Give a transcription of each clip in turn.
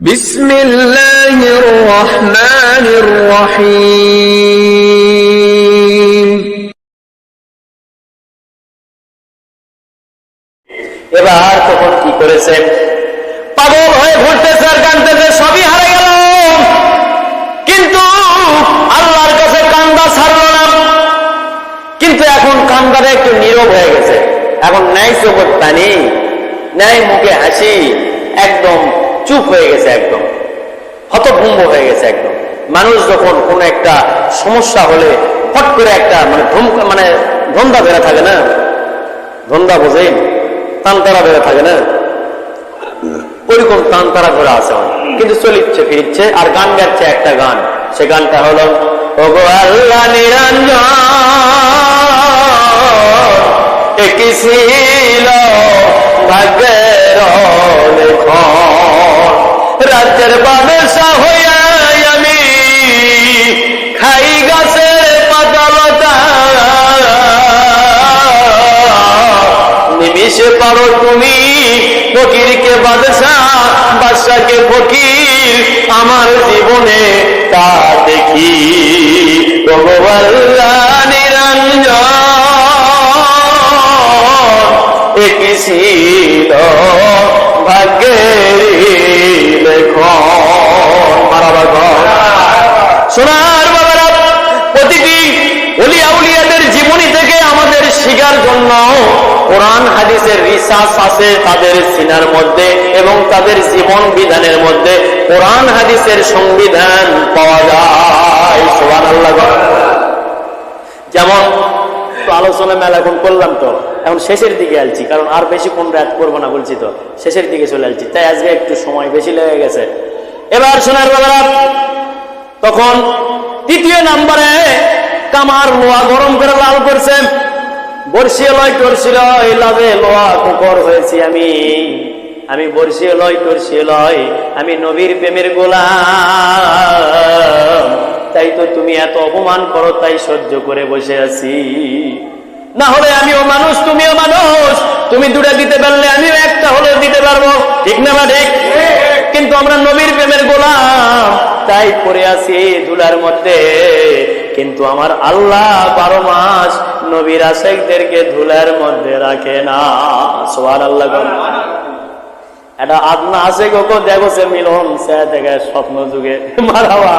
بسم الله الرحمن الرحيم এবার তখন কি করেছে পাগল হয়ে ঘুরতেছে আর কানতেছে সবই হারে গেল কিন্তু আল্লাহর কাছে কান্দা ছাড়ল না কিন্তু এখন কান্দারে একটু নীরব হয়ে গেছে এখন ন্যায় চোখের পানি ন্যায় মুখে হাসি একদম চুপ হয়ে গেছে একদম। হতভম্ব হয়ে গেছে একদম। মানুষ যখন কোন একটা সমস্যা হলে ফট করে একটা মানে মানে ধন্দা বেড়া থাকে না? ধন্দা বোঝেন? তানতারা বেড়ে থাকে না? ওইরকম তানতারা ধরে আছে কিন্তু চলিচ্ছে, ফিরছে আর গান গাচ্ছে একটা গান। সে গানটা হলো, ওগো ভাগ্যের লেখন রাজ্যের বাদশা হইয়া আমি খাই গাছের পাতালতা। নিমিশে পারো তুমি ফকিরকে বাদশা, বাদশাকে ফকির, আমার জীবনে তা দেখি। ভগবান নিরঞ্জন ভাগ্যের সোনার বাবারা প্রতিটি অলিয়া উলিয়াদের জীবনী থেকে আমাদের শিকার জন্য কোরআন, হাদিসের রিসার্চ আছে তাদের সিনার মধ্যে এবং তাদের জীবন বিধানের মধ্যে কোরআন, হাদিসের সংবিধান পাওয়া যায়। সোহান আল্লাহ যেমন আলোচনা মেলা করলাম তো। এখন শেষের দিকে আলছি, কারণ আর বেশি কোন রাত করব না বলছি তো। শেষের দিকে চলে আলছি, তাই আজকে একটু সময় বেশি লেগে গেছে। এবার সোনার বাবারা তখন তৃতীয় নাম্বারে কামার লোয়া গরম করে লাল করছে। বর্ষিয়ে লয় টর্ষিয়ে লয়, লাভে লোয়া কুকর হয়েছি আমি। আমি বর্ষিয়ে লয় টর্ষিয়ে লয়, আমি নবীর প্রেমের গোলাম। তাই তো তুমি এত অপমান করো, তাই সহ্য করে বসে আছি। না হলে আমিও মানুষ তুমিও মানুষ। তুমি দুটা দিতে পারলে আমিও একটা হলেও দিতে পারব। ঠিক না বা ঠিক। কিন্তু আমরা নবীর প্রেমের গোলাম। তাই পড়ে আছি ধুলার মধ্যে। কিন্তু আমার আল্লাহ বারো মাস নবীর আশেকদেরকে ধুলার মধ্যে রাখে না। সোয়ার আল্লাহ গো। এটা আপনা আছে গোকো দেখো সে মিলন সে দেখে স্বপ্ন যুগে। মারাবা।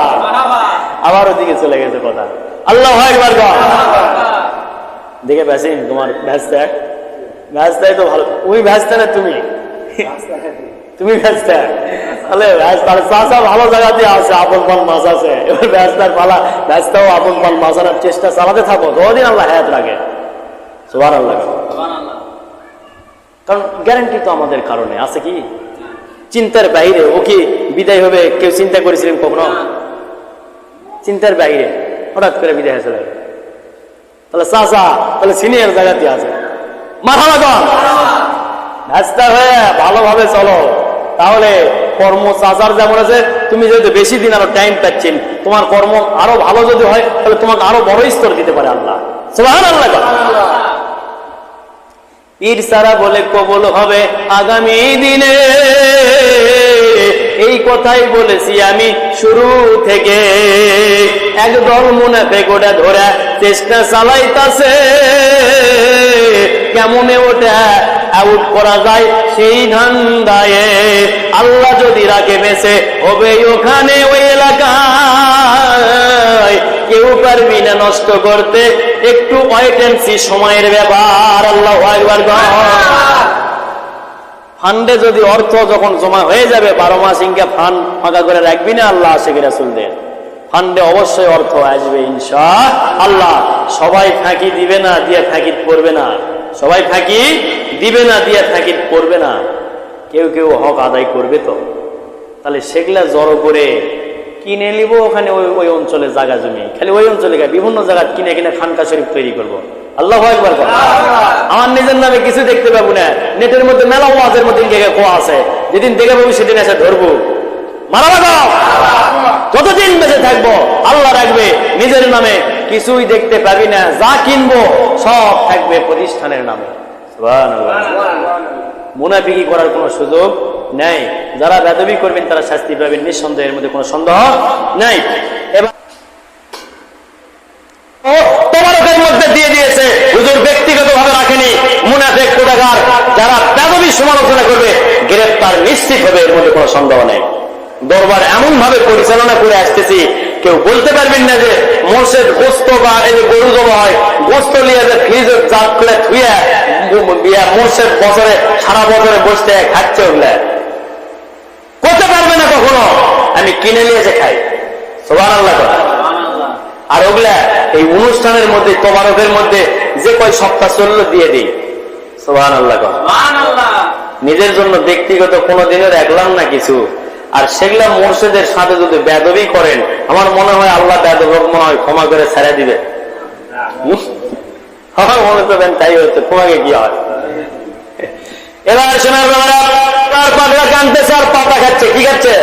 আবার ওদিকে চলে গেছে কথা। আল্লাহ একবার গো। দেখে বেসি তোমার ভ্যাসটা ভ্যাসটাই তো ভালো। ওই ভ্যাসটা না তুমি? তুমি ভ্যাসটা তাহলে ভ্যাস তাহলে চাষা ভালো জায়গাতে আছে, আপন পাল মাছ আছে। এবার ভ্যাসটার পালা ভ্যাসটাও আপন পাল মাছ আনার চেষ্টা চালাতে থাকো। যতদিন আল্লাহ হায়াত লাগে সবার আল্লাহ কারণ গ্যারান্টি তো আমাদের কারণে। আছে কি? চিন্তার বাইরে। ও কি বিদায় হবে? কেউ চিন্তা করেছিলেন কখনো? চিন্তার বাইরে। হঠাৎ করে বিদায় হয়ে। তাহলে চাষা তাহলে সিনিয়র জায়গাতে আছে মাথা লাগান ব্যস্তা হয়ে ভালোভাবে চলো। তাহলে কর্ম চাচার যেমন আছে, তুমি যদি বেশি দিন আরও টাইম পাচ্ছেন, তোমার কর্ম আরও ভালো যদি হয়, তাহলে তোমাকে আরও বড় স্তর দিতে পারে আল্লাহ। সারা বলে কবল হবে আগামী দিনে। এই কথাই বলেছি আমি শুরু থেকে। একদল মুনাফে গোটা ধরে চেষ্টা চালাইতাছে। কেমনে ওটা আউট করা যায় সেই ধান্দায়? আল্লাহ যদি রাখে বেছে হবে ওখানে ওই এলাকায়। কেউ পারবি না নষ্ট করতে, একটু ওয়েটেন্সি সময়ের ব্যাপার, আল্লাহ একবার ফান্ডে যদি অর্থ যখন জমা হয়ে যাবে, বারো মাস ইনকা ফান্ড ফাঁকা করে রাখবি না আল্লাহ আশেখ রাসুলদের। ফান্ডে অবশ্যই অর্থ আসবে ইনশা আল্লাহ, সবাই ফাঁকি দিবে না, দিয়ে ফাঁকি পড়বে না। সবাই ফাঁকি দিবে না, দিয়ে ফাঁকি পড়বে না। কেউ কেউ হক আদায় করবে তো। তাহলে সেগুলা জড়ো করে কিনে নিব ওখানে ওই ওই অঞ্চলে জায়গা জমি। খালি ওই অঞ্চলে বিভিন্ন জায়গা কিনে কিনে খানকা শরীফ তৈরি করব। আল্লাহ। আমার নিজের নামে কিছু দেখতে পাবো না। নেটের মধ্যে মেলা ওয়াজের মধ্যে কোয়া আছে। যেদিন দেখে পাবো সেদিন এসে ধরবো। যতদিন বেঁচে থাকব, আল্লাহ রাখবে। নিজের নামে কিছুই দেখতে পাবি না। যা কিনবো, সব থাকবে প্রতিষ্ঠানের নামে। মুনাফিকি করার কোনো সুযোগ নাই। যারা বেদবি করবেন, তারা শাস্তি পাবেন। নিঃসন্দেহের মধ্যে কোনো সন্দেহ নাই। এবার মধ্যে দিয়ে দিয়েছে, হুজুর ব্যক্তিগত ভাবে রাখেনি। মুনাফেক কোটাগার যারা বেদবি সমালোচনা করবে গ্রেফতার নিশ্চিত হবে, এর মধ্যে কোনো সন্দেহ নেই। দরবার এমন ভাবে পরিচালনা করে আসতেছি, কেউ বলতে পারবেন না যে মোর্শেদ গোস্ত বা এই যে গরু জমা হয়, গোস্ত নিয়ে যে ফ্রিজে জাত করে থুয়ে মোর্শেদ বছরে, সারা বছরে বসতে খাচ্ছে ওগুলা। করতে পারবে না কখনো। আমি কিনে নিয়ে যে খাই। সোভান আল্লাহ আর ওগুলা এই অনুষ্ঠানের মধ্যে তোমারকের মধ্যে যে কয় সপ্তাহ চলল দিয়ে দিই। সোহান আল্লাহ নিজের জন্য ব্যক্তিগত কোনো দিনের রাখলাম না কিছু। আর সেগুলা মোর্শেদের সাথে যদি বেদবি করেন আমার মনে হয় আল্লাহ বেদব মনে হয় ক্ষমা করে ছেড়ে দিবে। আমার মনে করবেন তাই হচ্ছে তোমাকে কি হয়? এবার শোনার বাবারা তার পাগলা কানতেছে আর পাতা খাচ্ছে কি খাচ্ছে?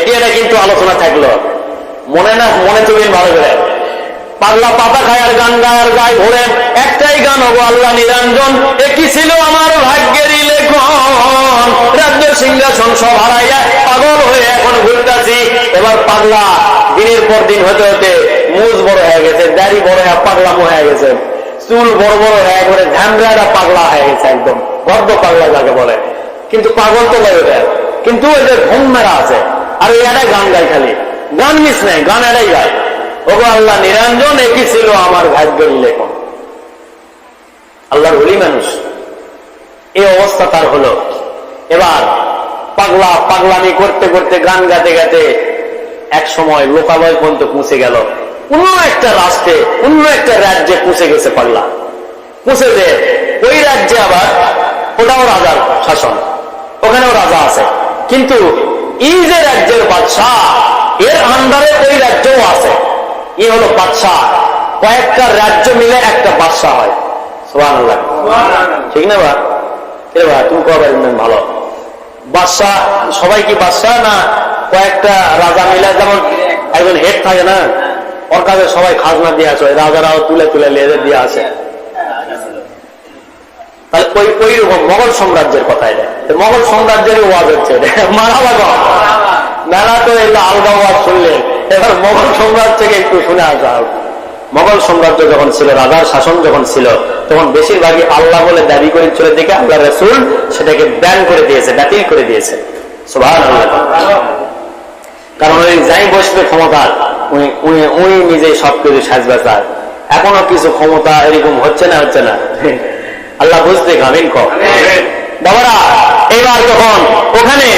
এটি এটা কিন্তু আলোচনা থাকল। মনে না মনে তুলবেন ভালো করে। পাগলা পাতা খায় আর গান গায় আর গায় ভরে। একটাই গান হব আল্লাহ নিরঞ্জন। একই ছিল আমার ভাগ্যেরই লেখন রাজ্য সিংহাসন সব হারাইয়া পাগল হয়ে এখন ঘুরতাছি। এবার পাগলা, দিনের পর দিন হতে হতে মুজ বড় হয়ে গেছে, দাড়ি বড় হয়ে পাগলামো হয়ে গেছে। চুল বড় বড় হয়ে করে ঝামড়াটা পাগলা হয়ে গেছে একদম। গর্ব পাগলা যাকে বলে। কিন্তু পাগল তো লাগে। কিন্তু ওই যে ঘুম মেরা আছে। আর এটাই গান গায় খালি। গান মিস নেই, গান এটাই গায়। ওগো আল্লাহ, নিরঞ্জন একই ছিল আমার ভাগ্যের লেখন আল্লাহর হলি মানুষ। এই অবস্থা তার হলো। এবার পাগলা, পাগলামি করতে করতে, গান গাতে গাতে এক সময় লোকালয় পর্যন্ত পৌঁছে গেল। অন্য একটা রাষ্ট্রে, অন্য একটা রাজ্যে পৌঁছে গেছে পাগলা। পৌঁছে যে ওই রাজ্যে আবার ওটাও রাজার শাসন। ওখানেও রাজা আছে। কিন্তু এই যে রাজ্যের বাদশাহ, এর আন্ডারে ওই রাজ্যও আছে। ই হলো বাদশাহ। কয়েকটা রাজ্য মিলে একটা বাদশাহ হয়। সোহান ঠিক না বা এ বা তুমি কবে ভালো? বাদশাহ সবাই কি বাদশাহ না কয়েকটা রাজা মিলে? যেমন একজন হেড থাকে না ওর কাছে সবাই খাজনা দিয়ে আসে রাজারাও তুলে তুলে লেজে দিয়ে আসে। তাহলে ওই ওই রকম মোগল সাম্রাজ্যের কথা এটা। মোগল সাম্রাজ্যের ওয়াজ হচ্ছে। মারা বাবা মেলা তো এটা আলগা ওয়াজ শুনলেন। এবার মোগল সাম্রাজ্য থেকে একটু শুনে আসা হোক। মোগল সাম্রাজ্য যখন ছিল রাজার শাসন যখন ছিল তখন বেশিরভাগই আল্লাহ বলে দাবি করে চলে দেখে আল্লাহ রসুল সেটাকে ব্যান করে দিয়েছে বাতিল করে দিয়েছে। কারণ ওই যাই বসবে ক্ষমতা উনি নিজেই সবকিছু সাজবা চায় এখনও কিছু ক্ষমতা এরকম হচ্ছে না হচ্ছে না? আল্লাহ বুঝতে গামিন কম বাবারা এবার যখন ওখানে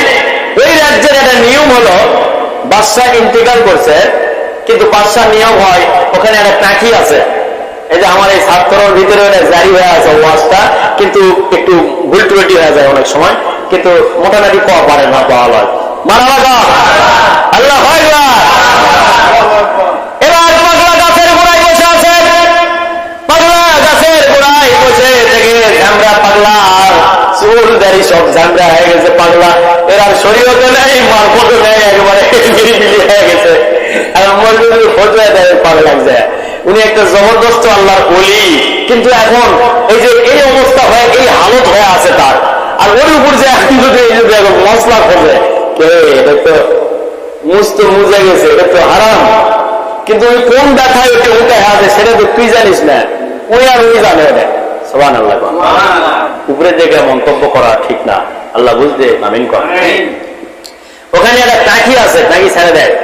ওই রাজ্যের একটা নিয়ম হলো বাদশাহ ইন্তেকাল করছে, কিন্তু বাদশাহ নিয়ম হয়, ওখানে একটা টাকি আছে। এই যে আমার এই ছাত্রর ভিতরে জারি হয়ে আছে ওয়াজটা, কিন্তু একটু ভুল টুয়েটি হয়ে যায় অনেক সময়, কিন্তু মোটামুটি পাওয়া পারে না, পাওয়া এবার পাগলা গাছের গোড়ায় বসে থেকে ঝামরা পাগলা চুল দাড়ি সব ঝামরা হয়ে গেছে, পাগলা। এর শরীরও নেই মারফতও নেই, একবারে হয়ে গেছে। আর উনি একটা জবরদস্ত আল্লাহর বলি কিন্তু এখন এই যে এই অবস্থা হয়ে, এই হালত হয়ে আছে তার। আর ওর উপর যে এখন যদি এই যদি এখন মশলা এটা তো মুজ তো মুজে গেছে, এটা তো হারাম। কিন্তু ওই কোন ব্যথায় ওটা উঠে আছে সেটা তো তুই জানিস না। ওই আর ওই জানে সবান দেখে মন্তব্য করা ঠিক না। আল্লাহ বুঝতে আমিন কর। ওখানে একটা টাকি আছে টাকি ছেড়ে দেয়।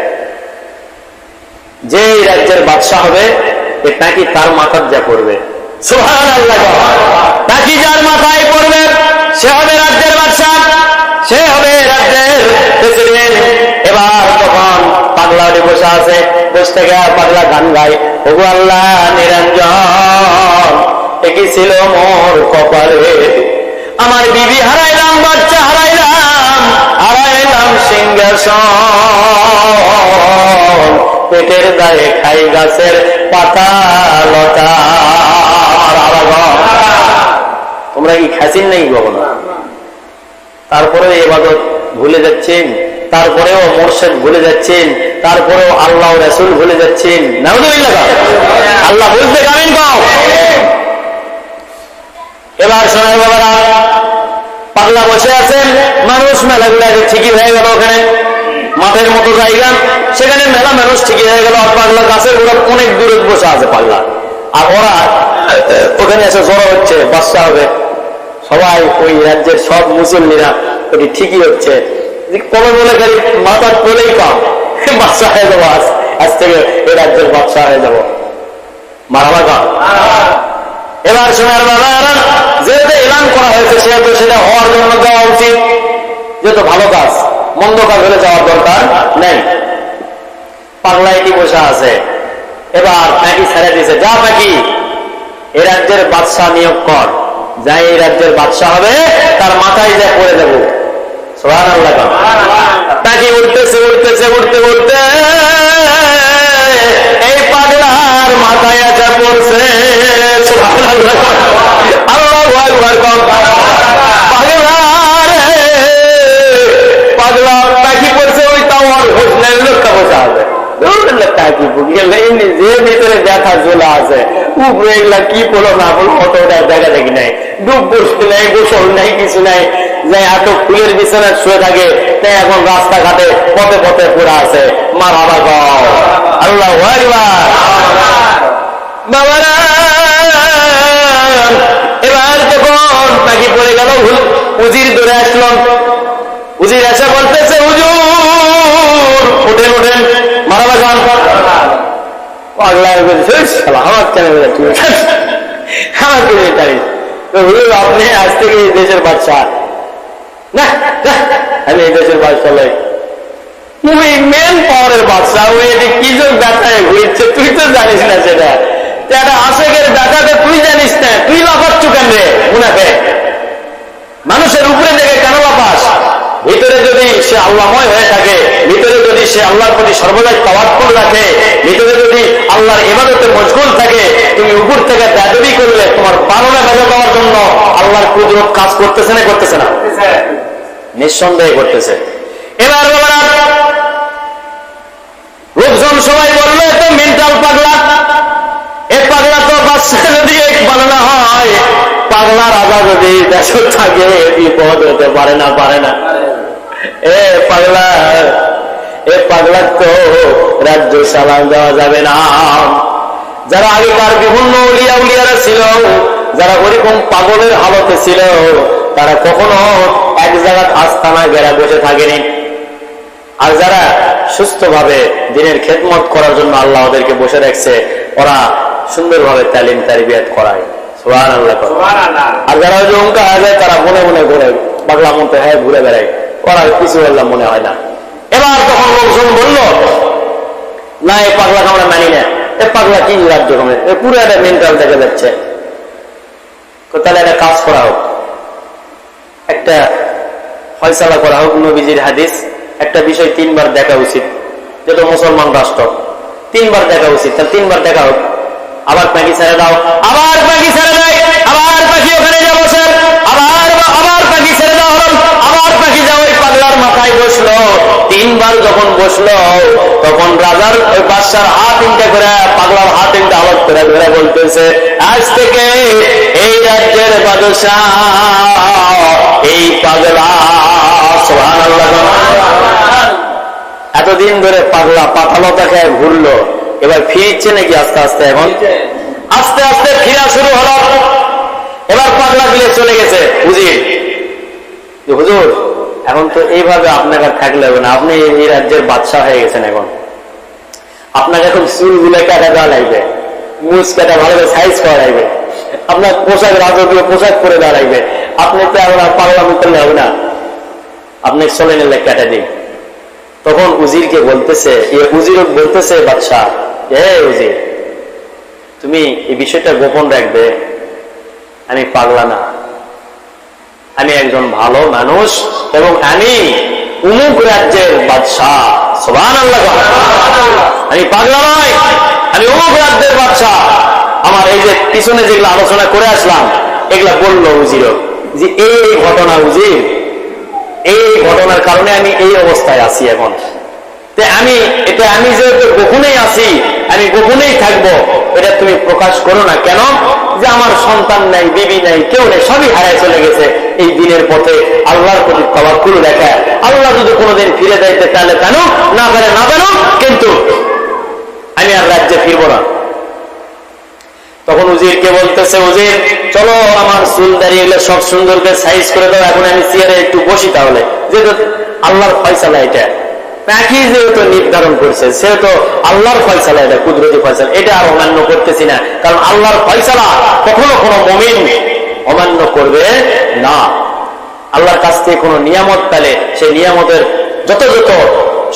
যে রাজ্যের বাদশাহ হবে এ টাকি তার মাথার যা পড়বে। সোহান আল্লাহ। টাকি যার মাথায় পড়বে সে হবে রাজ্যের বাদশাহ। সে হবে রাজ্যের প্রেসিডেন্ট। এবার তখন পাগলা উঠে বসে আছে বসে থেকে পাগলা গান গায়। ওগো আল্লাহ নিরঞ্জন একই ছিল মোর কপালে? আমার বিবি হারাইলাম, বাচ্চা হারাইলাম হারাইলাম সিংহাসন পেটের গায়ে খাই গাছের পাতা লতা। তোমরা কি খাসিন নাই কখনো? তারপরে এবাদত ভুলে যাচ্ছেন, তারপরেও মোর্শেদ ভুলে যাচ্ছেন, তারপরেও আল্লাহ রাসুল ভুলে যাচ্ছেন। আল্লাহ বুঝতে পারেন কও এবার শোনার বাবারা পাগলা বসে আছেন, মানুষ মেলা গুলা ঠিকই হয়ে গেল ওখানে, মাঠের মতো জায়গা, সেখানে মেলা মানুষ ঠিকই হয়ে গেল, আর পাগলা গাছের ওরা অনেক দূরে বসে আছে পাগলা। আর ওরা, ওখানে এসে জড়ো হচ্ছে, বাচ্চা হবে। সবাই ওই রাজ্যের সব মুসল্লিরা ওটি ঠিকই হচ্ছে। কবে বলে খালি মাথার তোলেই কম বাচ্চা হয়ে যাব আজ আজ থেকে এই রাজ্যের বাচ্চা হয়ে যাব। মারামা কম এবার সময়ের বাবারা যেহেতু এলান করা হয়েছে, সেহেতু সেটা হওয়ার জন্য যাওয়া উচিত। যেহেতু ভালো কাজ, মন্দ কাজ হলে যাওয়ার দরকার নেই। পাগলা এটি বসে আছে। এবার নাকি ছেড়ে দিয়েছে। যা নাকি এই রাজ্যের বাদশাহ নিয়োগ কর। যাই এই রাজ্যের বাদশাহ হবে, তার মাথায় যা করে দেব। সোহান নাকি উঠতেছে উঠতেছে, উঠতে উঠতে, এই পাগলার মাথায় যা পড়ছে, সুবহানাল্লাহ। আল্লাহু। কিছু নাই এত ফুলের বিছানায় শুয়ে থাকে তাই এখন রাস্তাঘাটে পথে পথে পড়ে আছে। মার গাও আল্লাহ বাবারা উজির ধরে আসলাম। উজির এসে বলতেছে হুজুর উঠেন উঠেন মারাবা গান পাগলা হয়ে বলছে, "ইস, শালা, আমার কেন বলে তুই? আমার কেন জানিস তো হুজুর আপনি আজ থেকে এই দেশের না, আমি এই দেশের বাদশাহ লই তুমি মেন পাওয়ারের বাদশাহ ওই এটি কি যে ব্যথায় ঘুরছে তুই তো জানিস না সেটা। আশেকের ব্যথাটা তুই জানিস না তুই লাফাচ্ছ কেন রে? মুনাফে মানুষের উপরে থেকে কেন লাফাস ভিতরে যদি সে আল্লাহময় হয়ে থাকে, ভিতরে যদি সে আল্লাহর প্রতি সর্বদাই তাওয়াক্কুল রাখে, ভিতরে যদি আল্লাহর ইবাদতে মশগুল থাকে, তুমি উপর থেকে দাদবি করলে তোমার পারণে ভেজা দেওয়ার জন্য আল্লাহর কুদরত কাজ করতেছে না করতেছে না? নিঃসন্দেহে করতেছে। এবার লোকজন সবাই বলল, এত মেন্টাল পাগলা। এ পাগলা তো বাচ্চা যদি বানানো হয় পাগলা রাজা যদি দেশ থাকে বিপদ হতে পারে না পারে না। এ পাগলা এ পাগলা তো রাজ্য সালাম দেওয়া যাবে না। যারা আগেকার বিভিন্ন উলিয়া উলিয়ারা ছিল, যারা ওরকম পাগলের হালতে ছিল, তারা কখনো এক জায়গায় আস্তানা গেরা বসে থাকেনি। আর যারা সুস্থভাবে দিনের খেদমত করার জন্য আল্লাহ ওদেরকে বসে রাখছে, ওরা সুন্দরভাবে তালিম তারিবিয়াত করায়। আর যারা ওই যে অঙ্কা হয়ে যায় তারা মনে মনে ঘুরে পাগলা মতো হ্যাঁ ঘুরে বেড়ায়। ওরা কিছু বললাম মনে হয় না। এবার তখন লোকজন বলল না এ পাগলাকে আমরা মানি না। এ পাগলা কি রাজ্য কমে এ পুরো একটা মেন্টাল দেখা যাচ্ছে। তাহলে একটা কাজ করা হোক। একটা ফয়সালা করা হোক নবীজির হাদিস। একটা বিষয় তিনবার দেখা উচিত যেহেতু মুসলমান রাষ্ট্র। তিনবার দেখা উচিত তাহলে তিনবার দেখা হোক। আবার পাখি ছেড়ে দাও, আবার পাখি ছেড়ে দেয়, আবার পাখি ওখানে যাব স্যার, আবার আবার পাখি ছেড়ে দাও আবার পাখি যাও ওই পাগলার মাথায় বসল। তিনবার যখন বসল, তখন রাজার ওই বাদশার হাত তিনটা করে, পাগলার হাত তিনটা আলাদ করে ধরে বলতেছে, আজ থেকে এই রাজ্যের বাদশাহ, এই পাগলা, সুবহানাল্লাহ এতদিন ধরে পাগলা পাতালতা খেয়ে ঘুরলো। এবার ফিরছে নাকি আস্তে আস্তে এখন? আস্তে আস্তে ফিরা শুরু হলো। এবার পাগলা দিলে চলে গেছে বুঝি হুজুর, এখন তো এইভাবে আপনাকে আর থাকলে হবে না। আপনি এই রাজ্যের বাদশাহ হয়ে গেছেন এখন। আপনাকে এখন চুলগুলো কেটে দেওয়া লাগবে। মুছ কেটে ভালোভাবে সাইজ করা লাগবে। আপনার পোশাক রাজকীয় পোশাক পরে দেওয়া লাগবে। আপনি তো এখন আর পাগলামি করলে হবে না। আপনি চলে নিলে কেটে দিন। তখন উজিরকে বলতেছে, এ উজির বলতেছে, বাদশাহ হে তুমি এই বিষয়টা গোপন রাখবে। আমি পাগলা না। আমি একজন ভালো মানুষ এবং আমি উমুক রাজ্যের বাদশাহ। আমি পাগলা নয় আমি অমুক রাজ্যের বাদশাহ। আমার এই যে পিছনে যেগুলো আলোচনা করে আসলাম, এগুলা বলল উজির। যে এই ঘটনা উজির, এই ঘটনার কারণে আমি এই অবস্থায় আছি এখন। আমি এটা আমি যেহেতু গোপনেই আছি আমি গোপনেই থাকব। এটা তুমি প্রকাশ করো না। কেন? যে আমার সন্তান নাই, বিবি নাই, কেউ নেই, সবই হারায় চলে গেছে। এই দিনের পথে আল্লাহর প্রতি তবাক্কুল দেখা আল্লাহ যদি কোনোদিন ফিরে যাইতে তাহলে কেন না পারে না কেন কিন্তু আমি আর রাজ্যে ফিরবো না। তখন উজিরকে বলতেছে, উজির, চলো আমার চুল দাঁড়িয়ে এগুলো সব সুন্দর করে সাইজ করে দাও। এখন আমি চেয়ারে একটু বসি তাহলে। যেহেতু আল্লাহর ফয়সালা এটা। একই যেহেতু নির্ধারণ করছে, সেহেতু আল্লাহর ফয়সালা এটা, কুদরতি ফয়সালা। এটা আর অমান্য করতেছি না। কারণ আল্লাহর ফয়সালা কখনো কোনো মমিন অমান্য করবে না। আল্লাহর কাছ থেকে কোনো নিয়ামত পেলে সেই নিয়ামতের যথাযথ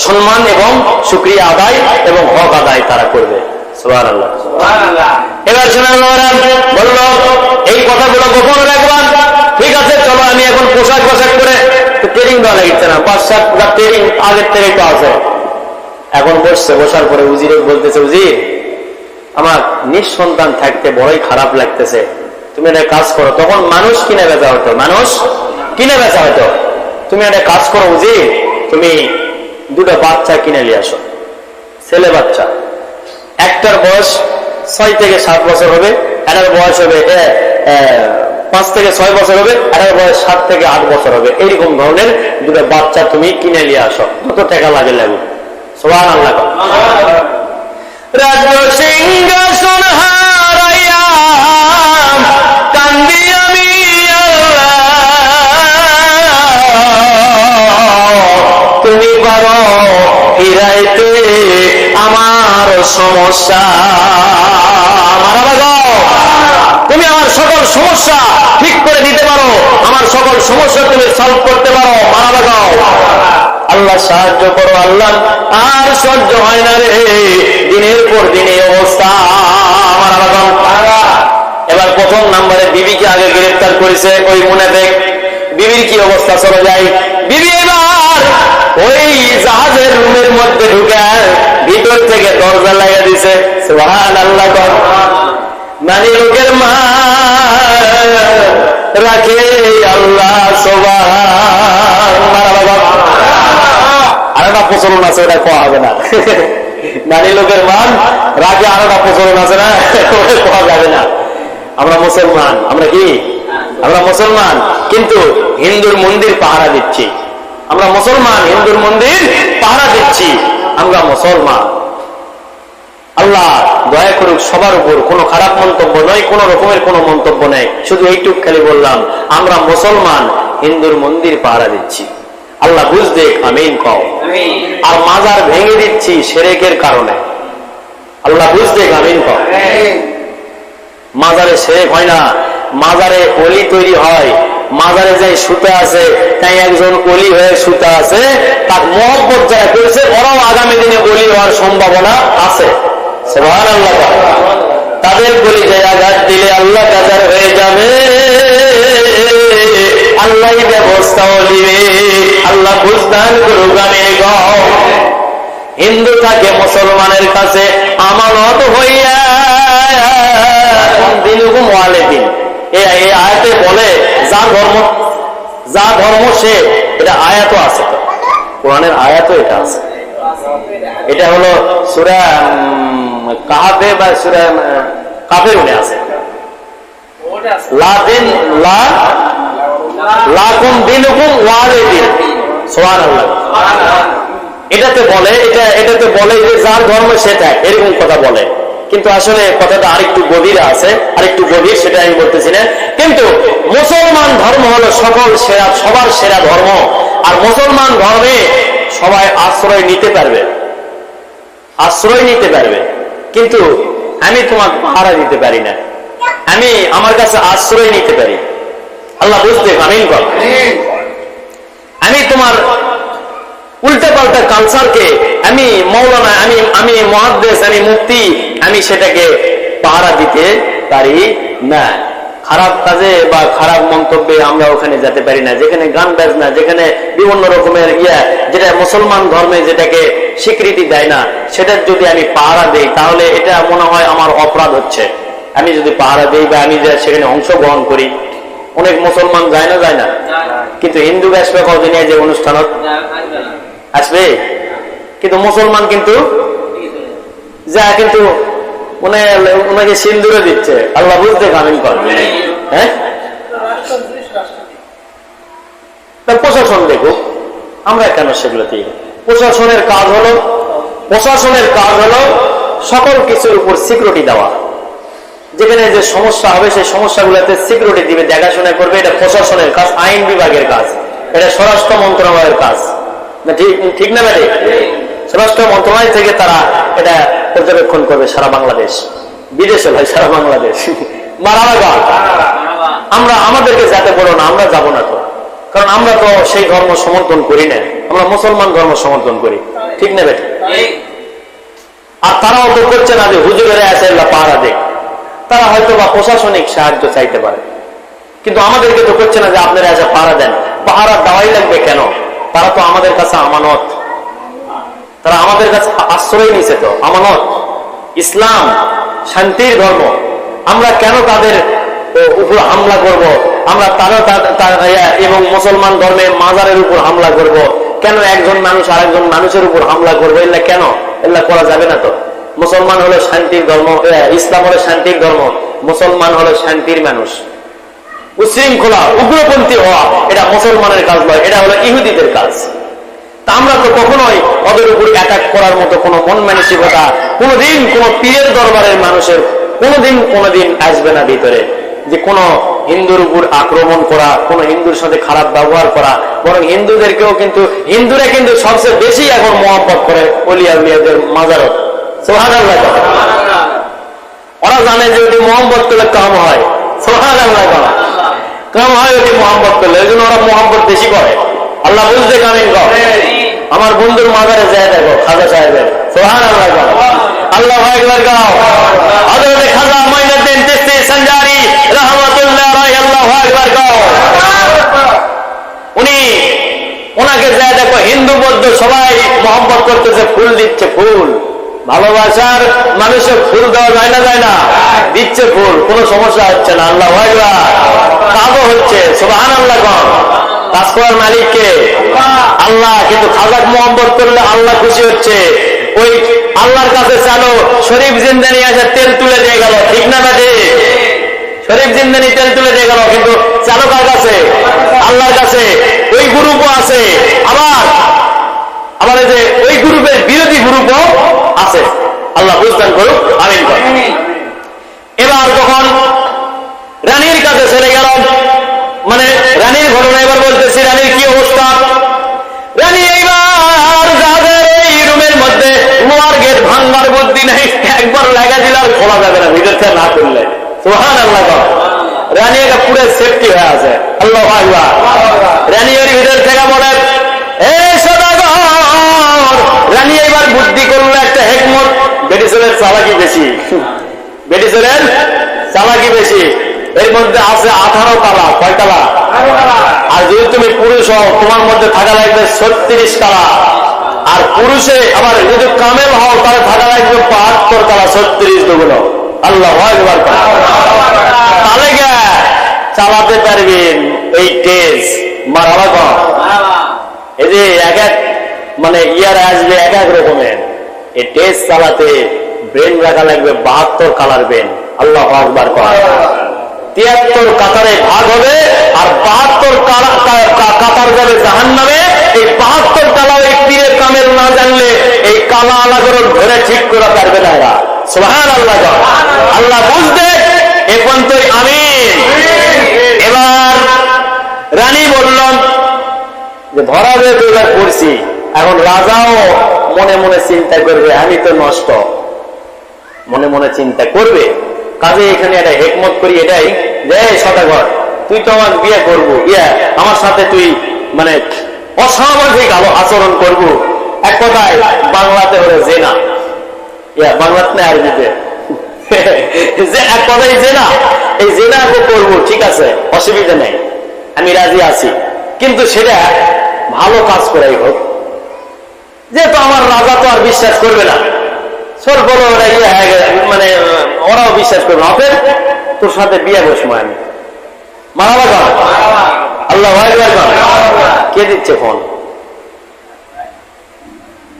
সম্মান এবং সুক্রিয়া আদায় এবং হক আদায় তারা করবে। এই কথাগুলো গোপন রাখবান ঠিক আছে, চলো, আমি এখন পোশাক পোশাক করে ট্রেনিং দেওয়া না ট্রেনিং আগের থেকে তো আছে। এখন বসছে, বসার পরে বলতেছে, উজির, আমার নিঃসন্তান থাকতে বড়ই খারাপ লাগতেছে। তুমি একটা কাজ করো। তখন মানুষ কিনে বেচা হতো, মানুষ কিনে বেচা হতো। তুমি একটা কাজ করো তুমি দুটো বাচ্চা কিনে নিয়ে আসো, ছেলে বাচ্চা। একটার বয়স ছয় থেকে সাত বছর হবে এটার বয়স হবে পাঁচ থেকে ছয় বছর হবে এটার বয়স সাত থেকে আট বছর হবে। এইরকম ধরনের দুটো বাচ্চা তুমি কিনে নিয়ে আসো। কত টাকা লাগে লাগবে সোহান আল্লাহ। আমার সমস্যা আবার গাও। তুমি আমার সকল সমস্যা ঠিক করে দিতে পারো। আমার সকল সমস্যা তুমি সলভ করতে পারো। মারা লাগাও আল্লাহ সাহায্য করো, আল্লাহ। আর সহ্য হয় না রে। দিনের পর দিন অবস্থা। আমার আবার এবার প্রথম নাম্বারে বিবিকে আগে গ্রেফতার করেছে। ওই মনে দেখ বিবির কি অবস্থা? চলে যায় বিবি এবার ওই জাহাজের রুমের মধ্যে ঢুকে ভিতর থেকে দরজা লাগিয়ে দিছে। সুবহান আল্লাহ মানে লোকের মা রাখে আল্লাহ সোবাহান আর একটা প্রচলন আছে ওটা কোয়া হবে না। নারী লোকের মান রাগে আর একটা প্রচলন আছে না কোয়া যাবে না। আমরা মুসলমান, আমরা কি? আমরা মুসলমান, কিন্তু হিন্দুর মন্দির পাহারা দিচ্ছি। আমরা মুসলমান, হিন্দুর মন্দির পাহারা দিচ্ছি। আমরা মুসলমান। আল্লাহ দয়া করুক সবার উপর কোনো খারাপ মন্তব্য নয় কোনো রকমের কোনো মন্তব্য নেই। শুধু এইটুক খালি বললাম আমরা মুসলমান হিন্দুর মন্দির পাহারা দিচ্ছি। আল্লাহ বুঝ দেখ আমিন কও। আর মাজার ভেঙে দিচ্ছি সেরেকের কারণে। আল্লাহ বুঝ দেখ আমিন কও। মাজারে সেরেক হয় না মাজারে অলি তৈরি হয়। মাজারে যে সুতা আছে তাই একজন অলি হয়ে সুতা আছে তার মহব্বত যারা করেছে ওরাও আগামী দিনে অলি হওয়ার সম্ভাবনা আছে। তাদের বলি যে, আঘাত দিলে আল্লাহ কাজার হয়ে যাবে। আল্লাহ ব্যবস্থাও দিবে। আল্লাহ বুঝদান করুক আমি হিন্দু থাকে, মুসলমানের কাছে আমানত হইয়া দিন এই আয়াতে বলে, যা ধর্ম যা ধর্ম সে, এটা আয়াতও আছে তো। কোরআনের আয়াতও এটা আছে। এটা হলো সুরা কাহাবে বা সুরা উঠে আছে। এটাতে বলে, এটা, এটাতে বলে যে যার ধর্ম সেটা এরকম কথা বলে। কিন্তু আসলে কথাটা আরেকটু গভীর আছে, আরেকটু গভীর সেটা আমি বলতেছি না। কিন্তু মুসলমান ধর্ম হলো সকল সেরা, সবার সেরা ধর্ম। আর মুসলমান ধর্মে সবাই আশ্রয় নিতে পারবে। আশ্রয় নিতে পারবে। কিন্তু আমি তোমার পাহারা দিতে পারি না। আমি আমার কাছে আশ্রয় নিতে পারি। আল্লাহ বুঝতে আমিন কর আমি তোমার উল্টা পাল্টা কালচারকে আমি মৌলানা আমি আমি মহাদ্দেশ আমি মুক্তি আমি সেটাকে পাহারা দিতে পারি না। খারাপ কাজে বা খারাপ মন্তব্যে আমরা ওখানে যেতে পারি না। যেখানে গান বাজনা যেখানে বিভিন্ন রকমের ইয়া যেটা মুসলমান ধর্মে যেটাকে স্বীকৃতি দেয় না। সেটার যদি আমি পাহারা দেই, তাহলে এটা মনে হয় আমার অপরাধ হচ্ছে। আমি যদি পাহারা দেই বা আমি সেখানে অংশগ্রহণ করি, অনেক মুসলমান যায় না যায় না? কিন্তু হিন্দু ব্যাসবে কদিন যে অনুষ্ঠানত আসবে? কিন্তু মুসলমান কিন্তু যা কিন্তু ওনাকে সিন্দুরে দিচ্ছে। আল্লাহ বুঝতে কামিন কর। হ্যাঁ? প্রশাসন দেখুক, আমরা কেন সেগুলো দিই? প্রশাসনের কাজ হলো, প্রশাসনের কাজ হলো সকল কিছুর উপর সিকিউরিটি দেওয়া। যেখানে যে সমস্যা হবে, সেই সমস্যাগুলোতে সিকিউরিটি দিবে, দেখাশোনা করবে, এটা প্রশাসনের কাজ, আইন বিভাগের কাজ। এটা স্বরাষ্ট্র মন্ত্রণালয়ের কাজ। ঠিক না ম্যাডে স্বরাষ্ট্র মন্ত্রণালয় থেকে তারা এটা পর্যবেক্ষণ করবে সারা বাংলাদেশ। বিদেশে ভাই, সারা বাংলাদেশ। মারামাগা আমরা, আমাদেরকে যাতে বলো না, আমরা যাব না তো। কারণ আমরা তো সেই ধর্ম সমর্থন করি না আমরা মুসলমান ধর্ম সমর্থন করি। ঠিক না বেটা? আর তারাও তো করছে না যে হুজুরেরা আছে পাহারা দেখ তারা হয়তো বা প্রশাসনিক সাহায্য চাইতে পারে। কিন্তু আমাদেরকে তো করছে না যে আপনারা এসে পাহারা দেন। পাহারা দেওয়াই লাগবে কেন? তারা তো আমাদের কাছে আমানত। তারা আমাদের কাছে আশ্রয় নিছে তো আমানত। ইসলাম শান্তির ধর্ম। আমরা কেন তাদের উপর হামলা করব। আমরা তারা এবং মুসলমান ধর্মে মাজারের উপর হামলা করব। কেন একজন মানুষ আরেকজন মানুষের উপর হামলা করব? এগুলা কেন? এগুলা করা যাবে না তো। মুসলমান হলো শান্তির ধর্ম। ইসলাম হলো শান্তির ধর্ম। মুসলমান হলো শান্তির মানুষ। উশৃঙ্খলা, উগ্রপন্থী হওয়া, এটা মুসলমানের কাজ নয়, এটা হলো ইহুদিদের কাজ। তা আমরা তো কখনোই ওদের উপর অ্যাটাক করার মতো কোনো মন মানসিকতা কোনোদিন কোনো পীরের দরবারের মানুষের কোনোদিন কোনোদিন আসবে না ভিতরে। যে কোন হিন্দুর উপর আক্রমণ করা, কোন হিন্দুর সাথে খারাপ ব্যবহার করা, বরং হিন্দুদেরকেও কিন্তু, হিন্দুরা কিন্তু সবচেয়ে বেশি এখন মহব্বত করে অলিয়া উলিয়াদের মাজারত। সোহান ওরা জানে যে ওটি মোহাম্মত করলে কাম হয়। সোহান আল্লাহ। কাম হয় ওটি মোহাম্মত করলে ওই জন্য ওরা মোহাম্মত বেশি করে। আল্লাহ বুঝতে কামিন আমার বন্ধুর মাজারে যায় দেখো, খাজা সাহেবের। সোহান আল্লাহ। আল্লাহ ভাই গাও। হযরত খাজা মাইনুদ্দিন চিশতি সঞ্জারি রাহমাতুল্লাহ আলাইহি আল্লাহ একবার গাও উনি ওনাকে যায় দেখো হিন্দু বৌদ্ধ সবাই মহব্বত করতেছে, ফুল দিচ্ছে ফুল। ভালোবাসার মানুষের ফুল দেওয়া যায় না যায় না। দিচ্ছে ফুল, কোনো সমস্যা হচ্ছে না। আল্লাহ কাজও হচ্ছে সুবাহান আল্লাহ কন কাজ মালিককে আল্লাহ, কিন্তু খাজাক মোহাম্মত করলে আল্লাহ খুশি হচ্ছে। ওই আল্লাহর কাছে চালো, শরীফ জিন্দানি আছে তেল তুলে দিয়ে গেল, ঠিক না বাজে? শরীফ জিন্দানি তেল তুলে দিয়ে গেল, কিন্তু চালকার কাছে, আল্লাহর কাছে, ওই গ্রুপও আছে। আবার আবার যে ওই গ্রুপের বিরোধী গ্রুপও আছে। আল্লাহ বুঝদান করুক, আমিন এবার যখন রানীর কাছে চলে গেল মানে রানীর ঘটনা এবার বলতেছি, রানীর কি অবস্থা? সেফটি হয়ে আছে। বুদ্ধি করল একটা হেকমত ব্রিটিশের চালাকি বেশি। এর মধ্যে আছে আঠারো তালা, কয় তালা? আর যদি তুমি পুরুষ হও, তোমার মধ্যে থাকা লাগবে ছত্রিশ তালা। আর পুরুষে আবার যদি কামেল হও, তাহলে থাকা লাগবে বাহাত্তর তালা, ছত্রিশ দুগুলো আল্লাহ একবার চালাতে পারবেন এই টেস মারাবা এই যে এক এক মানে ইয়ার আসবে এক এক রকমের। এই টেস্ট চালাতে ব্রেন রাখা লাগবে বাহাত্তর কালার ব্রেন। আল্লাহ আকবার করা তিয়াত্তর কাতারে ভাগ হবে আর বাহাত্তর কাতার যাবে জাহান নামে এই বাহাত্তর কালা এই পীরের কামের না জানলে এই কালা আলাগরণ ধরে ঠিক করা পারবে না এরা। সোহান আল্লাহ। আল্লাহ বুঝতে এ আমিন এবার রানী বললাম যে ধরা যে করছি এখন রাজাও মনে মনে চিন্তা করবে, আমি তো নষ্ট। মনে মনে চিন্তা করবে। কাজে এখানে একটা হেকমত করি এটাই যে সদাগর, তুই তো আমার বিয়ে করব, ইয়া, আমার সাথে তুই মানে আলো- আচরণ করব। এক কথায়, বাংলাতে হলে জেনা। ইয়া, বাংলাতে না, আরবিতে। যে কথাই জেনা, এই জেনা আমি করব, ঠিক আছে? অসুবিধা নেই। আমি রাজি আছি। কিন্তু সেটা ভালো কাজ করাই হোক। যেহেতু আমার রাজা তো আর বিশ্বাস করবে না। সর বলো ওরা ইয়ে মানে ওরাও বিশ্বাস করবে অতএব তোর সাথে বিয়ে বসবো আমি। মারাবা আল্লাহ কে দিচ্ছে ফোন?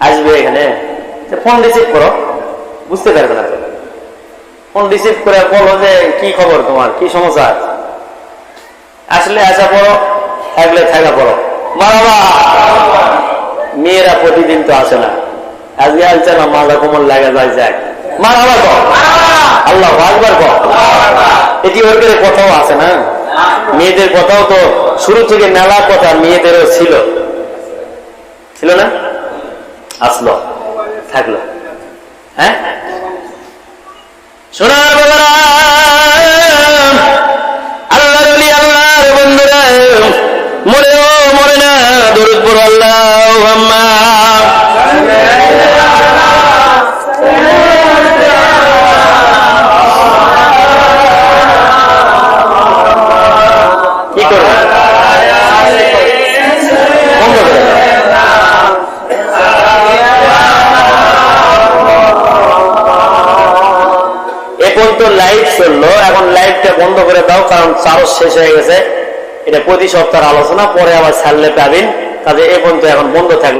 আসবে এখানে? ফোন রিসিভ করো। বুঝতে পারবে না। ফোন রিসিভ করে বলো যে কি খবর তোমার? কি সমস্যা? আসলে আসা পড়ো থাকলে থাকা পড়ো। বাবা মেয়েরা প্রতিদিন তো আসে না। আজকে আসছে না মালদা কোমল লাগা যায় যাক। মার আবার কর আল্লাহ একবার কর এটি ওর করে কথাও আছে না? মেয়েদের কথাও তো শুরু থেকে মেলা কথা মেয়েদেরও ছিল। ছিল না? আসলো থাকল। হ্যাঁ? সোনার বাবারা আল্লাহর ওলি আল্লাহর বন্ধুরা মরেও মরে না দরুদ পড়ো আল্লাহ কি বন্ধ করে দাও, কারণ চারস শেষ হয়ে গেছে। এটা প্রতি সপ্তাহের আলোচনা, পরে আবার ছাড়লে পাবেন কাজে এ পর্যন্ত এখন বন্ধ থাকবে